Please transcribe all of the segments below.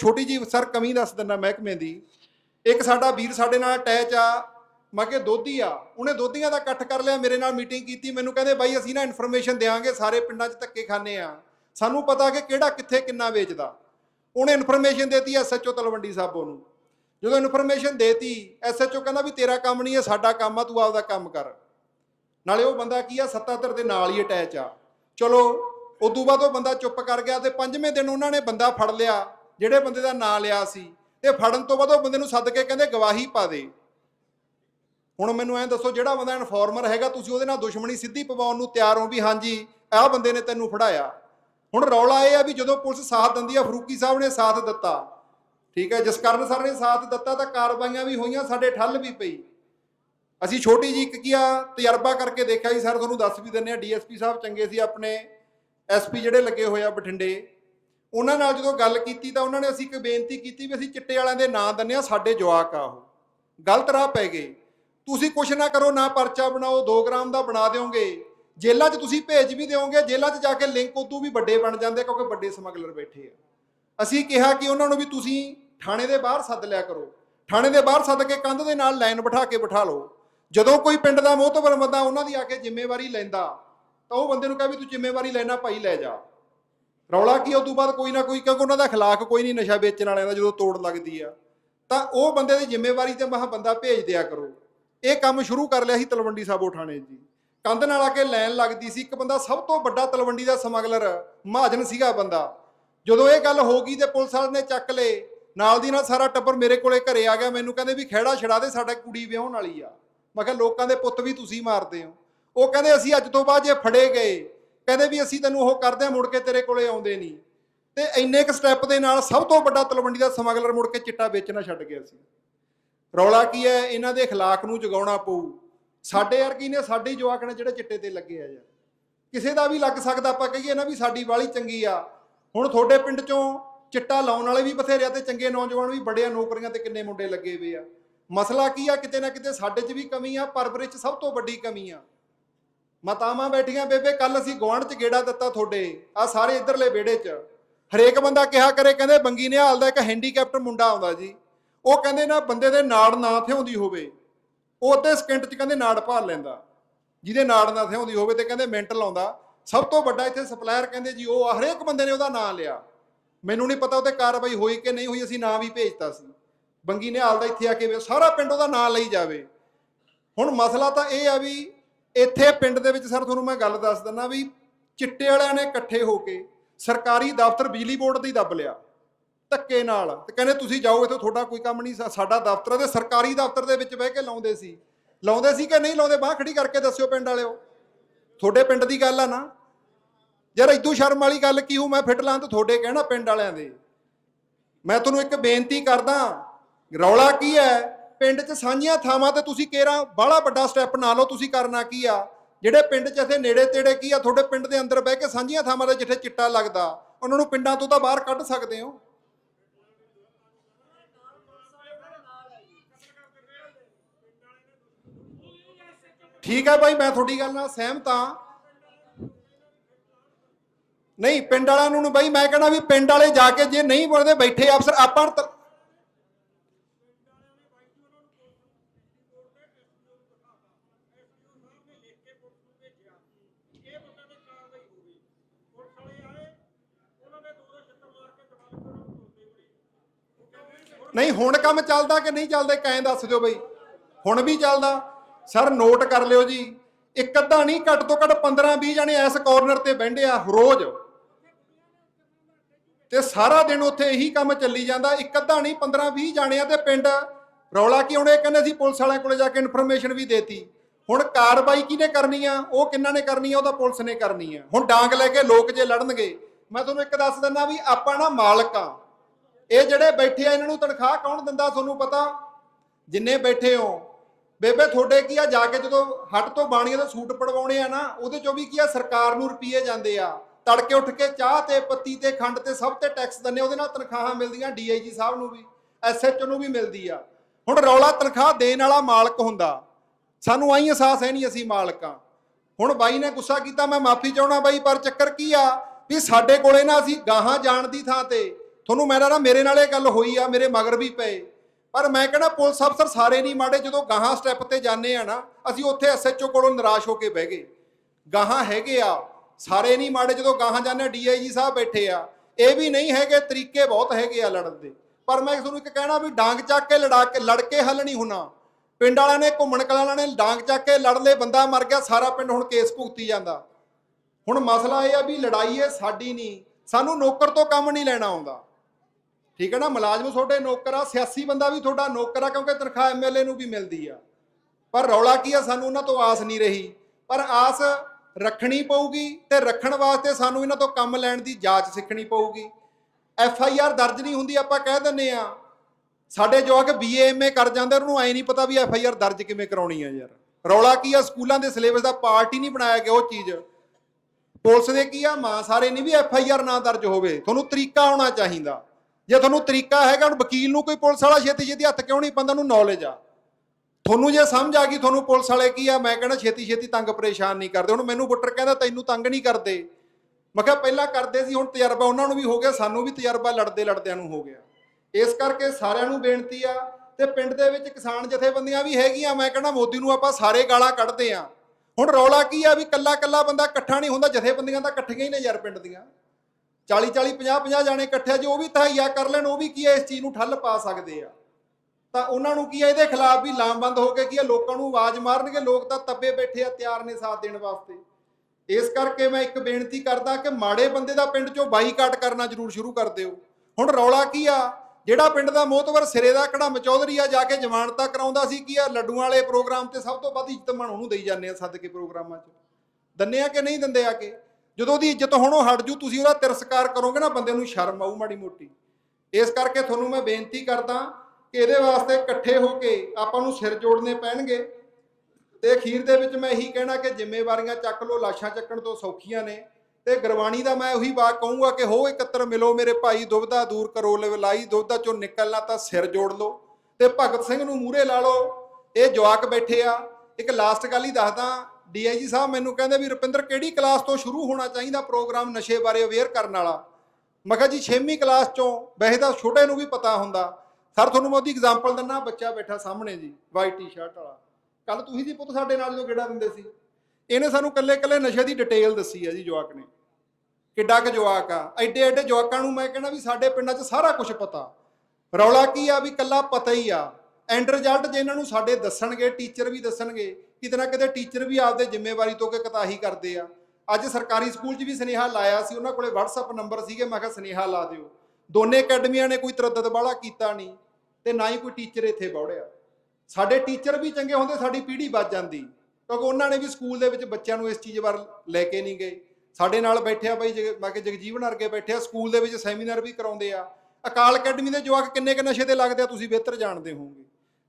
ਛੋਟੀ ਜੀ ਸਰ ਕਮੀ ਦੱਸ ਦਿੰਦਾ ਮਹਿਕਮੇ ਦੀ। ਇੱਕ ਸਾਡਾ ਵੀਰ ਸਾਡੇ ਨਾਲ ਅਟੈਚ ਆ, ਮੈਂ ਕਿ ਦੋਧੀ ਆ। ਉਹਨੇ ਦੋਧੀਆਂ ਦਾ ਇਕੱਠ ਕਰ ਲਿਆ, ਮੇਰੇ ਨਾਲ ਮੀਟਿੰਗ ਕੀਤੀ। ਮੈਨੂੰ ਕਹਿੰਦੇ, ਬਾਈ, ਅਸੀਂ ਨਾ ਇਨਫੋਰਮੇਸ਼ਨ ਦੇਵਾਂਗੇ ਸਾਰੇ ਪਿੰਡਾਂ 'ਚ ਧੱਕੇ ਖਾਨੇ ਆ। ਸਾਨੂੰ ਪਤਾ ਕਿ ਕਿਹੜਾ ਕਿੱਥੇ ਕਿੰਨਾ ਵੇਚਦਾ। ਉਹਨੇ ਇਨਫੋਰਮੇਸ਼ਨ ਦੇਤੀ ਐਸਐਚਓ ਤਲਵੰਡੀ ਸਾਬੋ ਨੂੰ। ਜਦੋਂ ਇਨਫੋਰਮੇਸ਼ਨ ਦੇਤੀ ਐਸਐਚਓ ਕਹਿੰਦਾ ਵੀ, ਤੇਰਾ ਕੰਮ ਨਹੀਂ ਹੈ, ਸਾਡਾ ਕੰਮ ਆ, ਤੂੰ ਆਪਦਾ ਕੰਮ ਕਰ। ਨਾਲੇ ਉਹ ਬੰਦਾ ਕੀ ਆ, ਸੱਤਾਧਰ ਦੇ ਨਾਲ ਹੀ ਅਟੈਚ ਆ। ਚਲੋ, ਉਦੋਂ ਬਾਅਦ ਉਹ ਬੰਦਾ ਚੁੱਪ ਕਰ ਗਿਆ ਤੇ ਪੰਜਵੇਂ ਦਿਨ ਉਹਨਾਂ ਨੇ ਬੰਦਾ ਫੜ ਲਿਆ। ਜਿਹੜੇ ਬੰਦੇ ਦਾ ਨਾਂ ਲਿਆ ਸੀ ਤੇ ਫੜਨ ਤੋਂ ਬਾਅਦ ਉਹ ਬੰਦੇ ਨੂੰ ਸੱਦ ਕੇ ਕਹਿੰਦੇ ਗਵਾਹੀ ਪਾ ਦੇ। ਹੁਣ ਮੈਨੂੰ ਐਂ ਦੱਸੋ, ਜਿਹੜਾ ਬੰਦਾ ਇਨਫੋਰਮਰ ਹੈਗਾ, ਤੁਸੀਂ ਉਹਦੇ ਨਾਲ ਦੁਸ਼ਮਣੀ ਸਿੱਧੀ ਪਵਾਉਣ ਨੂੰ ਤਿਆਰ ਹੋ ਵੀ ਹਾਂਜੀ, ਆਹ ਬੰਦੇ ਨੇ ਤੈਨੂੰ ਫੜਾਇਆ। ਹੁਣ ਰੌਲਾ ਇਹ ਆ ਵੀ ਜਦੋਂ ਪੁਲਿਸ ਸਾਥ ਦਿੰਦੀ ਆ, ਫਰੂਕੀ ਸਾਹਿਬ ਨੇ ਸਾਥ ਦਿੱਤਾ। ਠੀਕ ਹੈ ਜਸਕਰਨ ਸਰ ਨੇ ਸਾਥ ਦਿੱਤਾ, ਤਾਂ ਕਾਰਵਾਈਆਂ ਵੀ ਹੋਈਆਂ, ਸਾਡੇ ਠੱਲ ਵੀ ਪਈ। ਅਸੀਂ ਛੋਟੀ ਜੀ ਇੱਕ ਕੀ ਆ, ਤਜਰਬਾ ਕਰਕੇ ਦੇਖਿਆ ਜੀ, ਸਰ, ਤੁਹਾਨੂੰ ਦੱਸ ਵੀ ਦਿੰਨੇ ਆ, ਡੀਐਸਪੀ ਸਾਹਿਬ ਚੰਗੇ ਸੀ ਆਪਣੇ, ਐਸਪੀ ਜਿਹੜੇ ਲੱਗੇ ਹੋਏ ਆ ਬਠਿੰਡੇ। ਉਹਨਾਂ ਨਾਲ ਜਦੋਂ ਗੱਲ ਕੀਤੀ ਤਾਂ ਉਹਨਾਂ ਨੇ ਅਸੀਂ ਇੱਕ ਬੇਨਤੀ ਕੀਤੀ ਵੀ ਅਸੀਂ ਚਿੱਟੇ ਵਾਲਿਆਂ ਦੇ ਨਾਂ ਦੰਨੇ ਆ ਸਾਡੇ ਜਵਾਕ ਆ ਉਹ। ਗਲਤ ਰਾਹ ਪੈ ਗਏ। ਤੁਸੀਂ ਕੁਛ ਨਾ ਕਰੋ, ਨਾ ਪਰਚਾ ਬਣਾਓ 2 ਗ੍ਰਾਮ ਦਾ ਬਣਾ ਦਿਓਗੇ। ਜੇਲ੍ਹਾਂ 'ਚ ਤੁਸੀਂ ਭੇਜ ਵੀ ਦਿਓਗੇ, ਜੇਲ੍ਹਾਂ 'ਚ ਜਾ ਕੇ ਲਿੰਕ ਉਦੋਂ ਵੀ ਵੱਡੇ ਬਣ ਜਾਂਦੇ ਕਿਉਂਕਿ ਵੱਡੇ ਸਮਗਲਰ ਬੈਠੇ ਆ। ਅਸੀਂ ਕਿਹਾ ਕਿ ਉਹਨਾਂ ਨੂੰ ਵੀ ਤੁਸੀਂ ਥਾਣੇ ਦੇ ਬਾਹਰ ਸੱਦ ਲਿਆ ਕਰੋ। ਥਾਣੇ ਦੇ ਬਾਹਰ ਸੱਦ ਕੇ ਕੰਧ ਦੇ ਨਾਲ ਲਾਈਨ ਬਿਠਾ ਕੇ ਬਿਠਾ ਲਓ। ਜਦੋਂ ਕੋਈ ਪਿੰਡ ਦਾ ਮੋਹਤਬਰ ਬੰਦਾ ਉਹਨਾਂ ਦੀ ਆ ਕੇ ਜ਼ਿੰਮੇਵਾਰੀ ਲੈਂਦਾ, ਤਾਂ ਉਹ ਬੰਦੇ ਨੂੰ ਕਹੇ ਵੀ ਤੂੰ ਜ਼ਿੰਮੇਵਾਰੀ ਲੈਣਾ, ਭਾਈ ਲੈ ਜਾ। ਰੌਲਾ ਕੀ ਉਸ ਤੋਂ ਬਾਅਦ ਕੋਈ ਨਾ ਕੋਈ, ਕਿਉਂਕਿ ਉਹਨਾਂ ਦਾ ਖਿਲਾਫ ਕੋਈ ਨਹੀਂ ਨਸ਼ਾ ਵੇਚਣ ਵਾਲਿਆਂ ਦਾ ਜਦੋਂ ਤੋੜ ਲੱਗਦੀ ਆ। ਤਾਂ ਉਹ ਬੰਦੇ ਦੀ ਜ਼ਿੰਮੇਵਾਰੀ ਤੇ ਮਹਾ ਬੰਦਾ ਭੇਜ ਦਿਆ ਕਰੋ। ਇਹ ਕੰਮ ਸ਼ੁਰੂ ਕਰ ਲਿਆ ਸੀ ਤਲਵੰਡੀ ਸਾਬੋ ਥਾਣੇ ਜੀ। ਕੰਧ ਨਾਲ ਆ ਕੇ ਲਾਈਨ ਲੱਗਦੀ ਸੀ। ਇੱਕ ਬੰਦਾ ਸਭ ਤੋਂ ਵੱਡਾ ਤਲਵੰਡੀ ਦਾ ਸਮਗਲਰ, ਮਹਾਜਨ ਸੀਗਾ ਬੰਦਾ। ਜਦੋਂ ਇਹ ਗੱਲ ਹੋ ਗਈ ਤੇ ਪੁਲਿਸ ਵਾਲੇ ਨੇ ਚੱਕ ਲਏ। ਨਾਲ ਦੀ ਨਾਲ ਸਾਰਾ ਟੱਬਰ ਮੇਰੇ ਕੋਲੇ ਘਰੇ ਆ ਗਿਆ। ਮੈਨੂੰ ਕਹਿੰਦੇ ਵੀ ਖਹਿੜਾ ਛੜਾ ਦੇ, ਸਾਡਾ ਕੁੜੀ ਵਿਆਹਣ ਵਾਲੀ ਆ। ਮੈਂ ਕਿਹਾ, ਲੋਕਾਂ ਦੇ ਪੁੱਤ ਵੀ ਤੁਸੀਂ ਮਾਰਦੇ ਹੋ। ਉਹ ਕਹਿੰਦੇ, ਅਸੀਂ ਅੱਜ ਤੋਂ ਬਾਅਦ ਜੇ ਫੜੇ ਗਏ ਕਹਿੰਦੇ ਵੀ ਅਸੀਂ ਤੈਨੂੰ ਉਹ ਕਰਦੇ ਆ ਮੁੜ ਕੇ ਤੇਰੇ ਕੋਲੇ ਆਉਂਦੇ ਨਹੀਂ। ਤੇ ਇੰਨੇ ਕ ਸਟੈਪ ਦੇ ਨਾਲ ਸਭ ਤੋਂ ਵੱਡਾ ਤਲਵੰਡੀ ਦਾ ਸਮਗਲਰ ਮੁੜ ਕੇ ਚਿੱਟਾ ਵੇਚਣਾ ਛੱਡ ਗਿਆ ਸੀ। ਰੌਲਾ ਕੀ ਹੈ? ਇਹਨਾਂ ਦੇ ਖਿਲਾਫ ਨੂੰ ਜਗਾਉਣਾ ਪਊ। ਸਾਡੇ ਯਾਰ ਕੀ ਨੇ ਸਾਡੇ ਜਵਾਕ ਨੇ ਜਿਹੜੇ ਚਿੱਟੇ ਤੇ ਲੱਗੇ ਆ ਯਾਰ। ਕਿਸੇ ਦਾ ਵੀ ਲੱਗ ਸਕਦਾ ਆਪਾਂ ਕਹੀਏ ਨਾ ਵੀ ਸਾਡੀ ਵਾਲੀ ਚੰਗੀ ਆ। ਹੁਣ ਤੁਹਾਡੇ ਪਿੰਡ ਚੋਂ ਚਿੱਟਾ ਲਾਉਣ ਵਾਲੇ ਵੀ ਬਥੇਰੇ ਆ ਤੇ ਚੰਗੇ ਨੌਜਵਾਨ ਵੀ ਬੜਿਆ ਨੌਕਰੀਆਂ ਤੇ ਕਿੰਨੇ ਮੁੰਡੇ ਲੱਗੇ ਹੋਏ ਆ। ਮਸਲਾ ਕੀ ਆ? ਕਿਤੇ ਨਾ ਕਿਤੇ ਸਾਡੇ 'ਚ ਵੀ ਕਮੀ ਆ ਪਰਵਰਿਸ਼ 'ਚ ਸਭ ਤੋਂ ਵੱਡੀ ਕਮੀ ਆ। ਮਾਤਾਵਾਂ ਬੈਠੀਆਂ ਬੇਬੇ ਕੱਲ ਅਸੀਂ ਗੁਆਂਢ 'ਚ ਗੇੜਾ ਦਿੱਤਾ ਤੁਹਾਡੇ ਆ ਸਾਰੇ ਇਧਰਲੇ ਵਿਹੜੇ 'ਚ। ਹਰੇਕ ਬੰਦਾ ਕਿਹਾ ਕਰੇ, ਕਹਿੰਦੇ ਬੰਗੀ ਨਿਹਾਲ ਦਾ ਇੱਕ ਹੈਂਡੀਕੈਪਟ ਮੁੰਡਾ ਆਉਂਦਾ ਜੀ। ਉਹ ਕਹਿੰਦੇ ਨਾ ਬੰਦੇ ਦੇ ਨਾੜ ਨਾ ਥਿਆਉਂਦੀ ਹੋਵੇ, ਉਹ ਅੱਧੇ ਸਕਿੰਟ 'ਚ ਕਹਿੰਦੇ ਨਾੜ ਭਾਲ ਲੈਂਦਾ। ਜਿਹਦੇ ਨਾੜ ਨਾ ਥਿਆਉਂਦੀ ਹੋਵੇ ਤੇ ਕਹਿੰਦੇ ਮਿੰਟ ਲਾਉਂਦਾ। ਸਭ ਤੋਂ ਵੱਡਾ ਇੱਥੇ ਸਪਲਾਇਰ ਕਹਿੰਦੇ ਜੀ, ਉਹ ਹਰੇਕ ਬੰਦੇ ਨੇ ਉਹਦਾ ਨਾਂ ਲਿਆ। ਮੈਨੂੰ ਨਹੀਂ ਪਤਾ ਉਹਤੇ ਕਾਰਵਾਈ ਹੋਈ ਕਿ ਨਹੀਂ ਹੋਈ, ਅਸੀਂ ਨਾਂ ਵੀ ਭੇਜਤਾ ਸੀ। ਬੰਗੀ ਨਿਹਾਲ ਦਾ ਇੱਥੇ ਆ ਕੇ ਸਾਰਾ ਪਿੰਡ ਉਹਦਾ ਨਾਂ ਲਈ ਜਾਵੇ। ਹੁਣ ਮਸਲਾ ਤਾਂ ਇਹ ਆ ਵੀ ਇੱਥੇ ਪਿੰਡ ਦੇ ਵਿੱਚ ਸਰ ਤੁਹਾਨੂੰ ਮੈਂ ਗੱਲ ਦੱਸ ਦਿੰਦਾ ਵੀ ਚਿੱਟੇ ਵਾਲਿਆਂ ਨੇ ਇਕੱਠੇ ਹੋ ਕੇ ਸਰਕਾਰੀ ਦਫ਼ਤਰ ਬਿਜਲੀ ਬੋਰਡ ਦੀ ਦੱਬ ਲਿਆ, ਧੱਕੇ ਨਾਲ। ਤੇ ਕਹਿੰਦੇ ਤੁਸੀਂ ਜਾਓ, ਇੱਥੋਂ ਤੁਹਾਡਾ ਕੋਈ ਕੰਮ ਨਹੀਂ ਸਾਡਾ ਦਫ਼ਤਰ ਆ ਤੇ ਸਰਕਾਰੀ ਦਫ਼ਤਰ ਦੇ ਵਿੱਚ ਬਹਿ ਕੇ ਲਾਉਂਦੇ ਸੀ। ਲਾਉਂਦੇ ਸੀ ਕਿ ਨਹੀਂ ਲਾਉਂਦੇ? ਬਾਹ ਖੜੀ ਕਰਕੇ ਦੱਸਿਓ ਪਿੰਡ ਵਾਲਿਓ। ਤੁਹਾਡੇ ਪਿੰਡ ਦੀ ਗੱਲ ਆ ਨਾ। ਯਾਰ ਇਦੋਂ ਸ਼ਰਮ ਵਾਲੀ ਗੱਲ ਕੀ ਹੋ ਮੈਂ ਫਿੱਟ ਲਾਂ ਤਾਂ ਤੁਹਾਡੇ ਕਹਿਣਾ ਪਿੰਡ ਵਾਲਿਆਂ ਦੇ। ਮੈਂ ਤੁਹਾਨੂੰ ਇੱਕ ਬੇਨਤੀ ਕਰਦਾ, ਰੌਲਾ ਕੀ ਹੈ? ਪਿੰਡ 'ਚ ਸਾਂਝੀਆਂ ਥਾਵਾਂ ਤੇ ਤੁਸੀਂ ਕੇਰਾ, ਬਾਹਲਾ ਵੱਡਾ ਸਟੈਪ ਨਾ ਲਓ, ਤੁਸੀਂ ਕਰਨਾ ਕੀ ਆ? ਜਿਹੜੇ ਪਿੰਡ 'ਚ ਇੱਥੇ ਨੇੜੇ ਤੇੜੇ ਕੀ ਆ, ਤੁਹਾਡੇ ਪਿੰਡ ਦੇ ਅੰਦਰ ਬਹਿ ਕੇ ਸਾਂਝੀਆਂ ਥਾਵਾਂ ਤੇ ਜਿੱਥੇ ਚਿੱਟਾ ਲੱਗਦਾ, ਉਹਨਾਂ ਨੂੰ ਪਿੰਡਾਂ ਤੋਂ ਤਾਂ ਬਾਹਰ ਕੱਢ ਸਕਦੇ ਹੋ? ਠੀਕ ਹੈ ਭਾਈ ਮੈਂ ਤੁਹਾਡੀ ਗੱਲ ਨਾਲ ਸਹਿਮਤ ਹਾਂ। ਨਹੀਂ, ਪਿੰਡ ਵਾਲਿਆਂ ਨੂੰ ਬਾਈ, ਮੈਂ ਕਹਿੰਦਾ ਵੀ ਪਿੰਡ ਵਾਲੇ ਜਾ ਕੇ ਜੇ ਨਹੀਂ ਬੋਲਦੇ, ਬੈਠੇ ਅਫਸਰ, ਆਪਾਂ ਨੂੰ ਤਾਂ- ਨਹੀਂ, ਹੁਣ ਕੰਮ ਚੱਲਦਾ ਕਿ ਨਹੀਂ ਚੱਲਦਾ ਕੈਂ ਦੱਸ ਦਿਓ ਬਈ। ਹੁਣ ਵੀ ਚੱਲਦਾ। ਸਰ, ਨੋਟ ਕਰ ਲਿਓ ਜੀ। ਇੱਕ ਅੱਧਾ ਨਹੀਂ ਘੱਟ ਤੋਂ ਘੱਟ 15 20 ਜਣੇ ਇਸ ਕਾਰਨਰ ਤੇ ਬਹਿੰਦੇ ਆ ਰੋਜ਼। ਤੇ ਸਾਰਾ ਦਿਨ ਉੱਥੇ ਇਹੀ ਕੰਮ ਚੱਲੀ ਜਾਂਦਾ। ਇੱਕ ਅੱਧਾ ਨਹੀਂ 15 20 ਜਾਣੇ ਆ ਤੇ ਪਿੰਡ। ਰੌਲਾ ਕੀ ਹੁਣ ਕਹਿੰਦੇ ਸੀ ਪੁਲਿਸ ਵਾਲਿਆਂ ਕੋਲੇ ਜਾ ਕੇ ਇਨਫੋਰਮੇਸ਼ਨ ਵੀ ਦੇਤੀ। ਹੁਣ ਕਾਰਵਾਈ ਕਿਹਨੇ ਕਰਨੀ ਆ? ਉਹ ਕਿੰਨਾ ਨੇ ਕਰਨੀ ਆ? ਉਹ ਤਾਂ ਪੁਲਿਸ ਨੇ ਕਰਨੀ ਆ। ਹੁਣ ਡਾਂਗ ਲੈ ਕੇ ਲੋਕ ਜੇ ਲੜਨਗੇ, ਮੈਂ ਤੁਹਾਨੂੰ ਇੱਕ ਦੱਸ ਦਿੰਦਾ ਵੀ ਆਪਾਂ ਨਾ ਮਾਲਕ ਆ। ਇਹ ਜਿਹੜੇ ਬੈਠੇ ਆ, ਇਹਨਾਂ ਨੂੰ ਤਨਖਾਹ ਕੌਣ ਦਿੰਦਾ ਤੁਹਾਨੂੰ ਪਤਾ? ਜਿੰਨੇ ਬੈਠੇ ਹੋ। ਬੇਬੇ, ਤੁਹਾਡੇ ਕੀ ਆ? ਜਾ ਕੇ ਜਦੋਂ ਹੱਟ ਤੋਂ ਬਾਣੀਆਂ ਦੇ ਸੂਟ ਪੜਵਾਉਣੇ ਆ ਨਾ, ਉਹਦੇ ਚੋਂ ਵੀ ਕੀ ਆ? ਸਰਕਾਰ ਨੂੰ ਰੁਪਏ ਜਾਂਦੇ ਆ। ਤੜਕੇ ਉੱਠ ਕੇ ਚਾਹ ਤੇ ਪੱਤੀ ਤੇ ਖੰਡ ਤੇ ਸਭ ਤੇ ਟੈਕਸ ਦਿੰਨੇ ਉਹਦੇ ਨਾਲ ਤਨਖਾਹਾਂ ਮਿਲਦੀਆਂ ਡੀਆਈਜੀ ਸਾਹਿਬ ਨੂੰ ਵੀ, ਐਸਐਚਓ ਨੂੰ ਵੀ ਮਿਲਦੀ ਆ। ਹੁਣ ਰੌਲਾ ਤਨਖਾਹ ਦੇਣ ਵਾਲਾ ਮਾਲਕ ਹੁੰਦਾ। ਸਾਨੂੰ ਆਈ ਅਹਿਸਾਸ ਹੈ ਨਹੀਂ ਅਸੀਂ ਮਾਲਕਾਂ। ਹੁਣ ਬਾਈ ਨੇ ਗੁੱਸਾ ਕੀਤਾ, ਮੈਂ ਮਾਫੀ ਚਾਹਣਾ ਬਾਈ, ਪਰ ਚੱਕਰ ਕੀ ਆ ਵੀ ਸਾਡੇ ਕੋਲੇ ਨਾ ਅਸੀਂ ਗਾਹਾਂ ਜਾਣ ਦੀ ਥਾਂ ਤੇ। ਤੁਹਾਨੂੰ ਮੈਂ ਨਾ ਮੇਰੇ ਨਾਲ ਇਹ ਗੱਲ ਹੋਈ ਆ, ਮੇਰੇ ਮਗਰ ਵੀ ਪਏ। ਪਰ ਮੈਂ ਕਹਿੰਦਾ, ਪੁਲਿਸ ਅਫਸਰ ਸਾਰੇ ਨਹੀਂ ਮਾੜੇ, ਜਦੋਂ ਗਾਹਾਂ ਸਟੈਪ ਤੇ ਜਾਂਦੇ ਆ ਨਾ, ਅਸੀਂ ਉੱਥੇ ਐਸਐਚਓ ਕੋਲੋਂ ਨਿਰਾਸ਼ ਹੋ ਕੇ ਬਹਿ ਗਏ। ਗਾਹਾਂ ਹੈਗੇ ਆ, ਸਾਰੇ ਨਹੀਂ ਮਾੜੇ, ਜਦੋਂ ਗਾਹਾਂ ਜਾਂਦੇ ਡੀਆਈਜੀ ਸਾਹਿਬ ਬੈਠੇ ਆ। ਇਹ ਵੀ ਨਹੀਂ ਹੈਗੇ, ਤਰੀਕੇ ਬਹੁਤ ਹੈਗੇ ਆ ਲੜਨ ਦੇ। ਪਰ ਮੈਂ ਤੁਹਾਨੂੰ ਇੱਕ ਕਹਿਣਾ ਵੀ ਡਾਂਗ ਚੱਕ ਕੇ ਲੜਾ ਕੇ ਲੜ ਕੇ ਹੱਲ ਨਹੀਂ ਹੋਣਾ। ਪਿੰਡ ਵਾਲਿਆਂ ਨੇ, ਘੁੰਮਣ ਕਲਾਂ ਵਾਲਿਆਂ ਨੇ ਡਾਂਗ ਚੱਕ ਕੇ ਲੜ ਲਏ ਬੰਦਾ ਮਰ ਗਿਆ, ਸਾਰਾ ਪਿੰਡ ਹੁਣ ਕੇਸ ਭੁਗਤੀ ਜਾਂਦਾ। ਹੁਣ ਮਸਲਾ ਇਹ ਆ ਵੀ ਲੜਾਈ ਇਹ ਸਾਡੀ ਨਹੀਂ, ਸਾਨੂੰ ਨੌਕਰ ਤੋਂ ਕੰਮ ਨਹੀਂ ਲੈਣਾ ਆਉਂਦਾ। ਠੀਕ ਹੈ ਨਾ, ਮੁਲਾਜ਼ਮ ਤੁਹਾਡੇ ਨੌਕਰ ਆ, ਸਿਆਸੀ ਬੰਦਾ ਵੀ ਤੁਹਾਡਾ ਨੌਕਰ ਆ, ਕਿਉਂਕਿ ਤਨਖਾਹ ਐਮਐਲਏ ਨੂੰ ਵੀ ਮਿਲਦੀ ਆ। ਪਰ ਰੌਲਾ ਕੀ ਆ, ਸਾਨੂੰ ਉਹਨਾਂ ਤੋਂ ਆਸ ਨਹੀਂ ਰਹੀ। ਪਰ ਆਸ ਰੱਖਣੀ ਪਊਗੀ ਤੇ ਰੱਖਣ ਵਾਸਤੇ ਸਾਨੂੰ ਇਹਨਾਂ ਤੋਂ ਕੰਮ ਲੈਣ ਦੀ ਜਾਂਚ ਸਿੱਖਣੀ ਪਊਗੀ। ਐਫ ਆਈ ਆਰ ਦਰਜ ਨਹੀਂ ਹੁੰਦੀ, ਆਪਾਂ ਕਹਿ ਦਿੰਨੇ ਆ ਸਾਡੇ ਜਵਾਕ ਬੀਏ ਐਮਏ ਕਰ ਜਾਂਦੇ ਉਹਨੂੰ ਨੂੰ ਐ ਨਹੀਂ ਪਤਾ ਵੀ ਐਫ ਆਈ ਆਰ ਦਰਜ ਕਿਵੇਂ ਕਰਾਉਣੀ ਆ ਯਾਰ। ਰੌਲਾ ਕੀ ਆ? ਸਕੂਲਾਂ ਦੇ ਸਿਲੇਬਸ ਦਾ ਪਾਰਟ ਹੀ ਨਹੀਂ ਬਣਾਇਆ ਗਿਆ ਉਹ ਚੀਜ਼। ਪੁਲਿਸ ਦੇ ਕੀ ਆ? ਮਾਂ ਸਾਰੇ ਨਹੀਂ ਵੀ ਐਫ ਆਈ ਆਰ ਨਾ ਦਰਜ ਹੋਵੇ। ਤੁਹਾਨੂੰ ਤਰੀਕਾ ਹੋਣਾ ਚਾਹੀਦਾ। ਜੇ ਤੁਹਾਨੂੰ ਤਰੀਕਾ ਹੈਗਾ, ਹੁਣ ਵਕੀਲ ਨੂੰ ਕੋਈ ਪੁਲਿਸ ਵਾਲਾ ਛੇਤੀ ਛੇਤੀ ਹੱਥ ਕਿਉਂ ਨਹੀਂ ਪਾਉਂਦਾ? ਨੂੰ ਨੌਲੇਜ ਆ। ਤੁਹਾਨੂੰ ਜੇ ਸਮਝ ਆ ਗਈ, ਤੁਹਾਨੂੰ ਪੁਲਿਸ ਵਾਲੇ ਕੀ ਆ? ਮੈਂ ਕਹਿੰਦਾ ਛੇਤੀ ਛੇਤੀ ਤੰਗ ਪਰੇਸ਼ਾਨ ਨਹੀਂ ਕਰਦੇ। ਹੁਣ ਮੈਨੂੰ ਬੁੱਟਰ ਕਹਿੰਦਾ, ਤੈਨੂੰ ਤੰਗ ਨਹੀਂ ਕਰਦੇ। ਮੈਂ ਕਿਹਾ, ਪਹਿਲਾਂ ਕਰਦੇ ਸੀ, ਹੁਣ ਤਜਰਬਾ ਉਹਨਾਂ ਨੂੰ ਵੀ ਹੋ ਗਿਆ, ਸਾਨੂੰ ਵੀ ਤਜਰਬਾ ਲੜਦੇ ਲੜਦਿਆਂ ਨੂੰ ਹੋ ਗਿਆ। ਇਸ ਕਰਕੇ ਸਾਰਿਆਂ ਨੂੰ ਬੇਨਤੀ ਆ ਤੇ ਪਿੰਡ ਦੇ ਵਿੱਚ ਕਿਸਾਨ ਜਥੇਬੰਦੀਆਂ ਵੀ ਹੈਗੀਆਂ, ਮੈਂ ਕਹਿੰਦਾ ਮੋਦੀ ਨੂੰ ਆਪਾਂ ਸਾਰੇ ਗਾਲਾਂ ਕੱਢਦੇ ਆ। ਹੁਣ ਰੌਲਾ ਕੀ ਆ ਵੀ ਕੱਲਾ ਕੱਲਾ ਬੰਦਾ ਇਕੱਠਾ ਨਹੀਂ ਹੁੰਦਾ, ਜਥੇਬੰਦੀਆਂ ਤਾਂ ਇਕੱਠੀਆਂ ਹੀ ਨੇ ਯਾਰ ਪਿੰਡ ਦੀਆਂ। 40 40 50 50 ਜਾਣੇ ਇਕੱਠੇ ਜੇ ਉਹ ਵੀ ਤਹਈਆ ਕਰ ਲੈਣ, ਉਹ ਵੀ ਕੀ ਹੈ ਇਸ ਚੀਜ਼ ਨੂੰ ਠੱਲ ਪਾ ਸਕਦੇ ਆ। ਤਾਂ ਉਹਨਾਂ ਨੂੰ ਕੀ ਹੈ ਇਹਦੇ ਖਿਲਾਫ ਵੀ ਲਾਮਬੰਦ ਹੋ ਕੇ ਕੀ ਹੈ ਲੋਕਾਂ ਨੂੰ ਆਵਾਜ਼ ਮਾਰਨਗੇ, ਲੋਕ ਤਾਂ ਤੱਬੇ ਬੈਠੇ ਆ, ਤਿਆਰ ਨੇ ਸਾਥ ਦੇਣ ਵਾਸਤੇ। ਇਸ ਕਰਕੇ ਮੈਂ ਇੱਕ ਬੇਨਤੀ ਕਰਦਾ ਕਿ ਮਾੜੇ ਬੰਦੇ ਦਾ ਪਿੰਡ ਚੋਂ ਬਾਈਕਾਟ ਕਰਨਾ ਜ਼ਰੂਰ ਸ਼ੁਰੂ ਕਰ ਦਿਓ। ਹੁਣ ਰੌਲਾ ਕੀ ਆ ਜਿਹੜਾ ਪਿੰਡ ਦਾ ਮੋਤਵਰ ਸਿਰੇ ਦਾ ਕੜਾ ਮਚੌਧਰੀ ਆ, ਜਾ ਕੇ ਜ਼ਮਾਨਤਾਂ ਕਰਾਉਂਦਾ ਸੀ, ਕੀ ਆ, ਲੱਡੂਆਂ ਵਾਲੇ ਪ੍ਰੋਗਰਾਮ ਤੇ ਸਭ ਤੋਂ ਵੱਧ ਇੱਜ਼ਤ ਮਾਣ ਉਹਨੂੰ ਦੇਈ ਜਾਂਦੇ ਆ ਸੱਦ ਕੇ ਪ੍ਰੋਗਰਾਮਾਂ 'ਚ। ਦੰਨੇ ਆ ਕਿ ਨਹੀਂ ਦਿੰਦੇ ਆ ਕੇ? ਜਦੋਂ ਉਹਦੀ ਇੱਜ਼ਤ ਹੁਣੋਂ ਹਟ ਜੂ, ਤੁਸੀਂ ਉਹਦਾ ਤਿਰਸਕਾਰ ਕਰੋਗੇ ਨਾ, ਬੰਦੇ ਨੂੰ ਸ਼ਰਮ ਆਊ ਮਾੜੀ ਮੋਟੀ। ਇਸ ਕਰਕੇ ਤੁਹਾਨੂੰ ਮੈਂ ਬੇਨਤੀ ਕਰਦਾ ਕਿ ਇਹਦੇ ਵਾਸਤੇ ਇਕੱਠੇ ਹੋ ਕੇ ਆਪਾਂ ਨੂੰ ਸਿਰ ਜੋੜਨੇ ਪੈਣਗੇ। ਤੇ ਅਖੀਰ ਦੇ ਵਿੱਚ ਮੈਂ ਇਹੀ ਕਹਿਣਾ ਕਿ ਜ਼ਿੰਮੇਵਾਰੀਆਂ ਚੱਕ ਲਓ, ਲਾਸ਼ਾਂ ਚੱਕਣ ਤੋਂ ਸੌਖੀਆਂ ਨੇ। ਤੇ ਗੁਰਬਾਣੀ ਦਾ ਮੈਂ ਉਹੀ ਬਾਤ ਕਹੂੰਗਾ ਕਿ ਹੋ ਇਕੱਤਰ ਮਿਲੋ ਮੇਰੇ ਭਾਈ ਦੁਬਦਾ ਦੂਰ ਕਰੋ ਲਵਲਾਈ ਦੁਬਦਾ ਚੋਂ ਨਿਕਲਣਾ ਤਾਂ ਸਿਰ ਜੋੜ ਲਓ। ਤੇ ਭਗਤ ਸਿੰਘ ਨੂੰ ਮੂਹਰੇ ਲਾ ਲਓ। ਇਹ ਜਵਾਕ ਬੈਠੇ ਆ। ਇੱਕ ਲਾਸਟ ਗੱਲ ਹੀ ਦੱਸਦਾ ਡੀਆਈਜੀ ਸਾਹਿਬ ਮੈਨੂੰ ਕਹਿੰਦੇ ਵੀ ਰੁਪਿੰਦਰ ਕਿਹੜੀ ਕਲਾਸ ਤੋਂ ਸ਼ੁਰੂ ਹੋਣਾ ਚਾਹੀਦਾ ਪ੍ਰੋਗਰਾਮ ਨਸ਼ੇ ਬਾਰੇ ਅਵੇਅਰ ਕਰਨ ਵਾਲਾ? ਮੈਂ ਕਿਹਾ ਜੀ 6ਵੀਂ ਕਲਾਸ ਚੋਂ, ਵੈਸੇ ਤਾਂ ਛੋਟੇ ਨੂੰ ਵੀ ਪਤਾ ਹੁੰਦਾ। ਸਰ ਤੁਹਾਨੂੰ ਮੈਂ ਉਹਦੀ ਐਗਜ਼ਾਮਪਲ ਦਿੰਦਾ, ਬੱਚਾ ਬੈਠਾ ਸਾਹਮਣੇ ਜੀ ਵਾਈਟ ਟੀ-ਸ਼ਰਟ ਵਾਲਾ। ਕੱਲ ਤੁਸੀਂ ਜੀ ਪੁੱਤ ਸਾਡੇ ਨਾਲ ਜਦੋਂ ਗੇੜਾ ਦਿੰਦੇ ਸੀ। ਇਹਨੇ ਸਾਨੂੰ ਕੱਲੇ ਕੱਲੇ ਨਸ਼ੇ ਦੀ ਡਿਟੇਲ ਦੱਸੀ ਆ ਜੀ ਜਵਾਕ ਨੇ। ਕਿੱਡਾ ਕੁ ਜਵਾਕ ਆ। ਐਡੇ ਐਡੇ ਜਵਾਕਾਂ ਨੂੰ ਮੈਂ ਕਹਿੰਦਾ ਵੀ ਸਾਡੇ ਪਿੰਡਾਂ 'ਚ ਸਾਰਾ ਕੁਝ ਪਤਾ। ਰੌਲਾ ਕੀ ਆ ਵੀ ਕੱਲਾ ਪਤਾ ਹੀ ਆ। ਐਂਡ ਰਿਜ਼ਲਟ ਜੇ ਇਹਨਾਂ ਨੂੰ ਸਾਡੇ ਦੱਸਣਗੇ ਟੀਚਰ ਵੀ ਦੱਸਣਗੇ, ਕਿਤੇ ਨਾ ਕਿਤੇ ਟੀਚਰ ਵੀ ਆਪਦੇ ਜ਼ਿੰਮੇਵਾਰੀ ਤੋਂ ਕਿ ਕਤਾਹੀ ਕਰਦੇ ਆ। ਅੱਜ ਸਰਕਾਰੀ ਸਕੂਲ 'ਚ ਵੀ ਸੁਨੇਹਾ ਲਾਇਆ ਸੀ, ਉਹਨਾਂ ਕੋਲੇ WhatsApp ਨੰਬਰ ਸੀਗੇ, ਮੈਂ ਕਿਹਾ ਸੁਨੇਹਾ ਲਾ ਦਿਓ। ਦੋਨੇ ਅਕੈਡਮੀਆਂ ਨੇ ਕੋਈ ਤਰੱਦਦ ਵਾਲਾ ਕੀਤਾ ਨਹੀਂ ਤੇ ਨਾ ਹੀ ਕੋਈ ਟੀਚਰ ਇੱਥੇ ਬੌੜਿਆ। ਸਾਡੇ ਟੀਚਰ ਵੀ ਚੰਗੇ ਹੁੰਦੇ, ਸਾਡੀ ਪੀੜ੍ਹੀ ਬਚ ਜਾਂਦੀ। ਕਿਉਂਕਿ ਉਹਨਾਂ ਨੇ ਵੀ ਸਕੂਲ ਦੇ ਵਿੱਚ ਬੱਚਿਆਂ ਨੂੰ ਇਸ ਚੀਜ਼ ਵੱਲ ਲੈ ਕੇ ਨਹੀਂ ਗਏ। ਸਾਡੇ ਨਾਲ ਬੈਠਿਆ ਬਾਈ ਜਗ- ਮੈਂ ਕਿ ਜਗਜੀਵਨ ਅਰਗੇ ਬੈਠੇ ਆ, ਸਕੂਲ ਦੇ ਵਿੱਚ ਸੈਮੀਨਾਰ ਵੀ ਕਰਾਉਂਦੇ ਆ। ਅਕਾਲ ਅਕੈਡਮੀ ਦੇ ਜਵਾਕ ਕਿੰਨੇ ਕੁ ਨਸ਼ੇ ਤੇ ਲੱਗਦੇ ਆ, ਤੁਸੀਂ ਬਿਹਤਰ ਜਾਣਦੇ ਹੋਵੋਗੇ।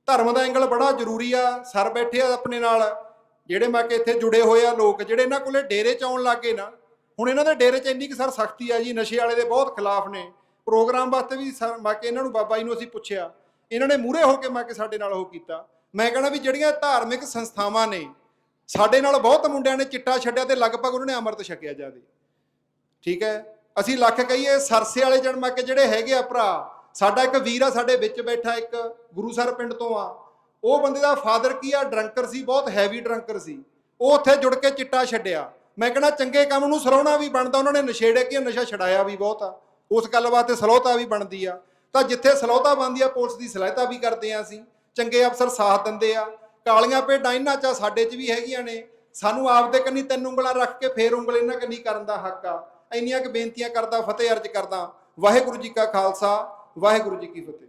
ਧਰਮ ਦਾ ਐਂਗਲ ਬੜਾ ਜ਼ਰੂਰੀ ਆ, ਸਰ ਬੈਠੇ ਆ ਆਪਣੇ ਨਾਲ, ਜਿਹੜੇ ਮੈਂ ਕਿ ਇੱਥੇ ਜੁੜੇ ਹੋਏ ਆ ਲੋਕ, ਜਿਹੜੇ ਇਹਨਾਂ ਕੋਲੇ ਡੇਰੇ ਚ ਆਉਣ ਲੱਗੇ ਨਾ, ਹੁਣ ਇਹਨਾਂ ਦੇ ਡੇਰੇ ਚ ਇੰਨੀ ਕਿ ਸਰ ਸਖਤੀ ਆ ਜੀ, ਨਸ਼ੇ ਵਾਲੇ ਦੇ ਬਹੁਤ ਖਿਲਾਫ ਨੇ। ਪ੍ਰੋਗਰਾਮ ਵਾਸਤੇ ਵੀ ਸਰ, ਮੈਂ ਕਿ ਇਹਨਾਂ ਨੂੰ ਬਾਬਾ ਜੀ ਨੂੰ ਅਸੀਂ ਪੁੱਛਿਆ। ਇਹਨਾਂ ਨੇ ਮੂਹਰੇ ਹੋ ਕੇ ਮੈਂ ਕਿ ਸਾਡੇ ਨਾਲ ਉਹ ਕੀਤਾ। ਮੈਂ ਕਹਿੰਦਾ ਵੀ ਜਿਹੜੀਆਂ ਧਾਰਮਿਕ ਸੰਸਥਾਵਾਂ ਨੇ ਸਾਡੇ ਨਾਲ ਬਹੁਤ ਮੁੰਡਿਆਂ ਨੇ ਚਿੱਟਾ ਛੱਡਿਆ ਤੇ ਲਗਭਗ ਉਹਨਾਂ ਨੇ ਅੰਮ੍ਰਿਤ ਛਕਿਆ ਜਾਵੇ ਠੀਕ ਹੈ? ਅਸੀਂ ਲੱਖ ਕਹੀਏ, ਸਰਸੇ ਵਾਲੇ ਜਣ ਮੈਂ ਜਿਹੜੇ ਹੈਗੇ ਆ ਭਰਾ, ਸਾਡਾ ਇੱਕ ਵੀਰ ਆ, ਸਾਡੇ ਵਿੱਚ ਬੈਠਾ ਇੱਕ ਗੁਰੂਸਰ ਪਿੰਡ ਤੋਂ ਆ। ਉਹ ਬੰਦੇ ਦਾ ਫਾਦਰ ਕੀ ਆ? ਡਰੰਕਰ ਸੀ, ਬਹੁਤ ਹੈਵੀ ਡਰੰਕਰ ਸੀ। ਉਹ ਉੱਥੇ ਜੁੜ ਕੇ ਚਿੱਟਾ ਛੱਡਿਆ। ਮੈਂ ਕਹਿੰਦਾ, ਚੰਗੇ ਕੰਮ ਨੂੰ ਸਰਾਉਣਾ ਵੀ ਬਣਦਾ, ਉਹਨਾਂ ਨੇ ਨਸ਼ੇੜੇ ਕੀ ਨਸ਼ਾ ਛਡਾਇਆ ਵੀ ਬਹੁਤ ਆ। ਉਸ ਗੱਲ ਵਾਸਤੇ ਸਲੋਤਾ ਵੀ ਬਣਦੀ ਆ। ਤਾਂ ਜਿੱਥੇ ਸਲੋਤਾ ਬਣਦੀ ਆ, ਪੁਲਿਸ ਦੀ ਸਲਾਹਤਾ ਵੀ ਕਰਦੇ ਆ ਅਸੀਂ। ਚੰਗੇ ਅਫਸਰ ਸਾਥ ਦਿੰਦੇ ਆ। ਕਾਲੀਆਂ ਭੇਡਾਂ ਇਹਨਾਂ ਚ ਸਾਡੇ ਚ ਵੀ ਹੈਗੀਆਂ ਨੇ। ਸਾਨੂੰ ਆਪਦੇ ਕੰਨੀ ਤਿੰਨ ਉਂਗਲਾਂ ਰੱਖ ਕੇ ਫੇਰ ਉਂਗਲ ਇਹਨਾਂ ਕੰਨੀ ਕਰਨ ਦਾ ਹੱਕ ਆ। ਇੰਨੀਆਂ ਕੁ ਬੇਨਤੀਆਂ ਕਰਦਾ, ਫਤਿਹ ਅਰਜ ਕਰਦਾ। ਵਾਹਿਗੁਰੂ ਜੀ ਕਾ ਖਾਲਸਾ, ਵਾਹਿਗੁਰੂ ਜੀ ਕੀ ਫਤਿਹ।